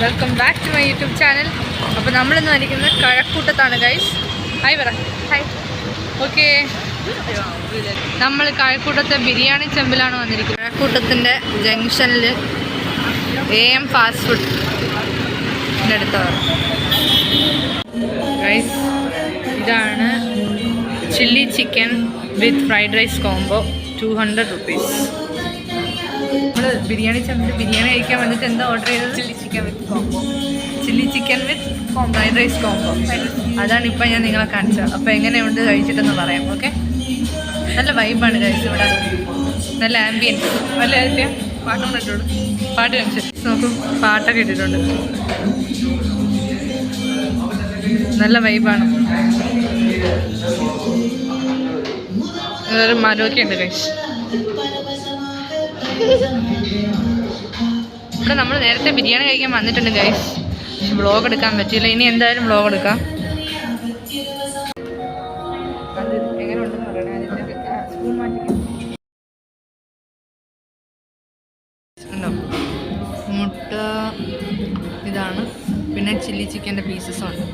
Welcome back to my YouTube channel അപ്പോൾ നമ്മളിന്ന് വന്നിരിക്കുന്നത് കഴക്കൂട്ടത്താണ് ഗൈസ് ഹായ് പറ ഹായ് ഓക്കെ നമ്മൾ കഴക്കൂട്ടത്തെ ബിരിയാണി ചെമ്പിലാണ് വന്നിരിക്കുന്നത്. കഴക്കൂട്ടത്തിന്റെ ജംഗ്ഷനിൽ എ എം ഫാസ്റ്റ് ഫുഡ് അടുത്തവർ ഗൈസ് ഇതാണ് chilli chicken with fried rice combo two hundred rupees biryani ചെന്നിട്ട് ബിരിയാണി കഴിക്കാൻ വന്നിട്ട് എന്താ ഓർഡർ ചെയ്തത്? Chilli chicken with combo chilli chicken with fried rice combo അതാണ് ഇപ്പം ഞാൻ നിങ്ങളെ കാണിച്ചത്. അപ്പോൾ എങ്ങനെയുണ്ട് കഴിച്ചിട്ടെന്ന് പറയാം ഓക്കെ നല്ല വൈബാണ് കഴിച്ചത് ഇവിടെ. നല്ല ആംബിയൻസ് നല്ല ആദ്യ പാട്ടും ഇട്ടിട്ടുണ്ട് പാട്ട് കാണിച്ചു. നോക്കും പാട്ടൊക്കെ ഇട്ടിട്ടുണ്ട്. നല്ല വൈബാണ് മരമൊക്കെ ഉണ്ട് കഴിച്ച് ഇവിടെ നമ്മൾ നേരത്തെ ബിരിയാണി കഴിക്കാൻ വന്നിട്ടുണ്ട് ഗൈസ് വ്ളോഗ് എടുക്കാൻ പറ്റിയില്ല. ഇനി എന്തായാലും ബ്ലോഗ് എടുക്കാം. മുട്ട ഇതാണ്. പിന്നെ ചില്ലി ചിക്കന്റെ പീസസ് ഉണ്ട്.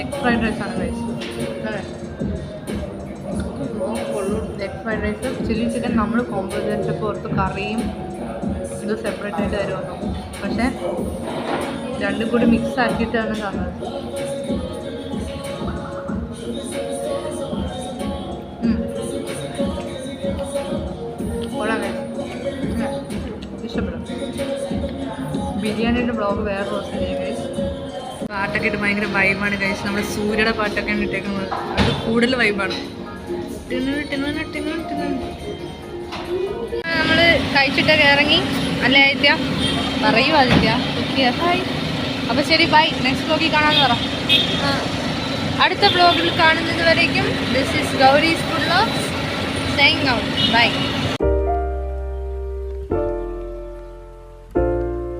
എഗ് ഫ്രൈഡ് റൈസാണ് കഴിച്ചത് egg fried rice chilli chicken നമ്മൾ കോമ്പോ പുറത്ത് കറിയും ഇത് സെപ്പറേറ്റ് ആയിട്ട് തരുമെന്നു പക്ഷേ രണ്ടും കൂടി മിക്സ് ആക്കിയിട്ടാണ് തന്നത്. ഇഷ്ടപ്പെടും. ബിരിയാണിയുടെ ബ്ലോഗ് വേറെ ദിവസം ചെയ്യും ഗൈസ് പാട്ടൊക്കെ ഇട്ട് ഭയങ്കര വൈബാണ് കഴിച്ച് നമ്മൾ സൂര്യയുടെ പാട്ടൊക്കെയാണ് ഇട്ടേക്കുന്നത്. അത് കൂടുതൽ വൈബാണ് നമ്മൾ കഴിച്ചിട്ടൊക്കെ ഇറങ്ങി. അല്ലേ ആദിത്യ? പറയൂ ആദിത്യ. ഹായ് അപ്പോൾ ശരി ബൈ നെക്സ്റ്റ് ബ്ലോഗിൽ കാണാമെന്ന് പറ. അടുത്ത ബ്ലോഗിൽ കാണുന്നത് വരേക്കും this is Gauri's full of saying out bye